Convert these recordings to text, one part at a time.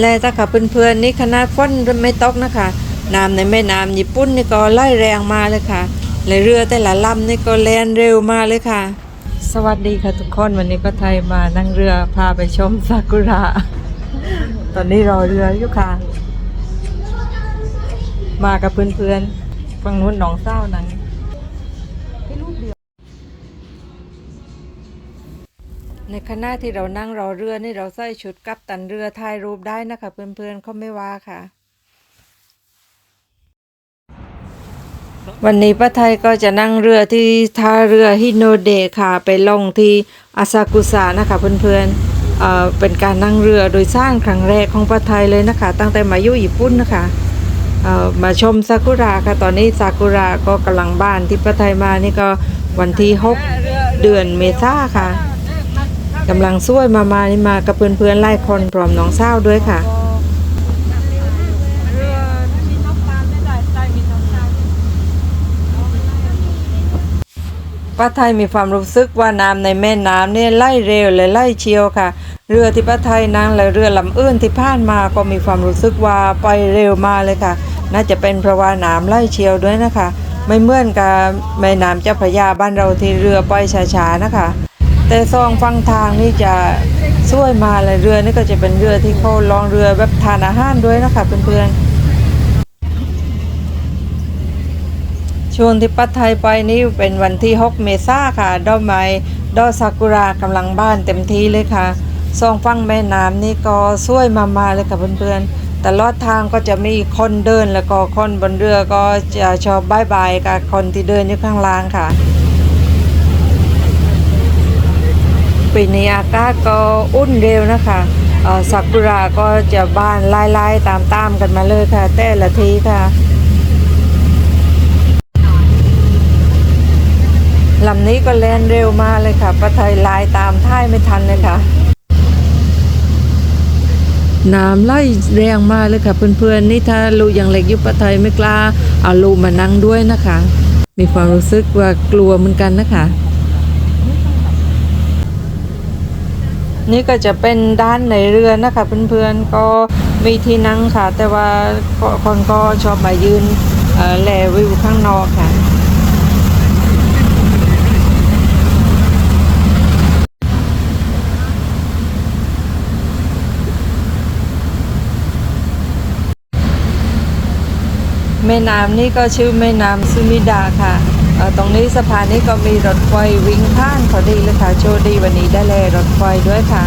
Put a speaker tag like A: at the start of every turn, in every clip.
A: และถ้าค่ะเพื่อนๆนี่ขนาดฝนไม่ตกนะคะน้ำในแม่น้ำญี่ปุ่นนี่ก็ไล่แรงมาเลยค่ะและเรือแต่ละลำนี่ก็แล่นเร็วมาเลยค่ะ สวัสดีค่ะทุกคนวันนี้ป้าไทยมานั่งเรือพาไปชมซากุระ ตอนนี้รอเรืออยู่ค่ะ มากับเพื่อนๆฝั่งนู้นหนองเศร้านัง ในขณะที่เรานั่งรอเรือนี่เราใส่ชุดกัปตันเรือถ่ายรูปได้นะคะ เพื่อนๆเขาไม่ว่าค่ะ วันนี้ป้าไทยก็จะนั่งเรือที่ท่าเรือฮิโนเดะค่ะ ไปลงที่อาซากุสะนะคะเพื่อนๆเอ่อเป็นการนั่งเรือโดยสร้างครั้งแรกของป้าไทยเลยนะคะ ตั้งแต่มาอยู่ญี่ปุ่นนะคะมาชมซากุระค่ะตอนนี้ซากุระก็กำลังบานที่ป้าไทยมานี่ก็วันที่ 6 เดือนเมษาค่ะ กำลังสวยมามานี่มากับเพื่อนๆไล่คนพร้อมน้องเศร้าด้วยค่ะ ป้าไทยมีความรู้สึกว่าน้ำในแม่น้ำเนี่ยไล่เร็วและไล่เชียวค่ะ เรือที่ป้าไทยนั่งและเรือลำอื่นที่ผ่านมาก็มีความรู้สึกว่าไปเร็วมาเลยค่ะ น่าจะเป็นเพราะว่าน้ำไล่เชียวด้วยนะคะ ไม่เหมือนกับแม่น้ำเจ้าพระยาบ้านเราที่เรือไปช้าๆนะคะ แต่ซองฟังทางนี่จะช่วยมาเลยเรือนี่ก็จะเป็นเรือที่เขาลองเรือแบบทานอาหารด้วยนะคะเพื่อนๆช่วงที่ปัดไทยไปนี่เป็นวันที่ 6 เมษาค่ะ ดอกไม้ดอกซากุระกำลังบ้านเต็มที่เลยค่ะสองฝั่งแม่น้ำนี่ก็สวยมาๆเลยค่ะเพื่อนๆตลอดทางก็จะมีคนเดินแล้วก็คนบนเรือก็จะชอบบายบายกับคนที่เดินอยู่ข้างล่างค่ะ ปีนี้อากาศก็อุ่นเร็วนะคะเอ่อซากุระก็จะบานไล่ๆตามๆกันมาเลยค่ะ แต่ละทีค่ะลำนี้ก็แล่นเร็วมากเลยค่ะป้าไทยลายตามท่ายไม่ทันเลยค่ะ น้ำไล่แรงมากเลยค่ะ เพื่อนๆนี่ถ้าลูกยังเล็กอยู่ป้าไทยไม่กล้าเอาลูกมานั่งด้วยนะคะ มีความรู้สึกว่ากลัวเหมือนกันนะคะ นี่ก็จะเป็นด้านในเรือนะคะเพื่อนๆก็มีที่นั่งค่ะ แต่ว่าคนก็ชอบมายืนเอ่อแลวิวข้างนอกค่ะแม่น้ำนี่ก็ชื่อแม่น้ำซูมิดาค่ะ ตรงนี้สะพานนี้ก็มีรถไฟวิ่งผ่านพอดีเลยค่ะโชคดีวันนี้ได้เลยรถไฟด้วยค่ะ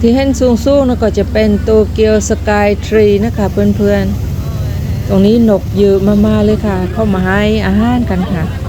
A: ที่เห็นสูงๆนะก็จะเป็นโตเกียวสกายทรีนะคะเพื่อนๆ ตรงนี้นกเยอะมากๆเลยค่ะ เข้ามาให้อาหารกันค่ะ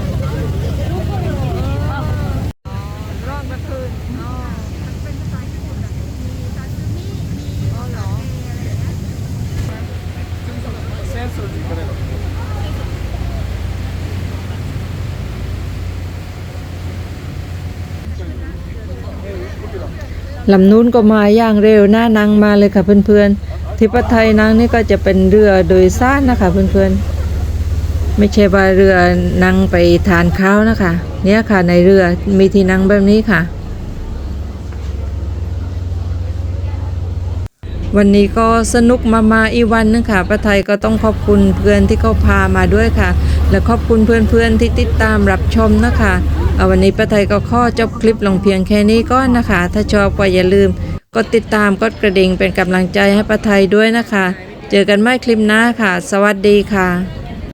A: ลำนู้นก็มาอย่างเร็วหน้านังมาเลยค่ะเพื่อนๆที่ปัทไทยนังนี่ก็จะเป็นเรือโดยสารนะคะเพื่อนๆ ไม่ใช่ว่าเรือนั่งไปทานข้าวนะคะ เนี่ยค่ะในเรือมีที่นั่งแบบนี้ค่ะ วันนี้ก็สนุกมามาอีวันนึงค่ะป้าไทยก็ต้องขอบคุณเพื่อนที่เขาพามาด้วยค่ะ และขอบคุณเพื่อนๆที่ติดตามรับชมนะคะเอาวันนี้ป้าไทยก็ข้อจบคลิปลงเพียงแค่นี้ก็นนะคะ ถ้าชอบก็อย่าลืมกดติดตามกดกระดิ่งเป็นกำลังใจให้ป้าไทยด้วยนะคะ เจอกันใหม่คลิปหน้าค่ะ สวัสดีค่ะ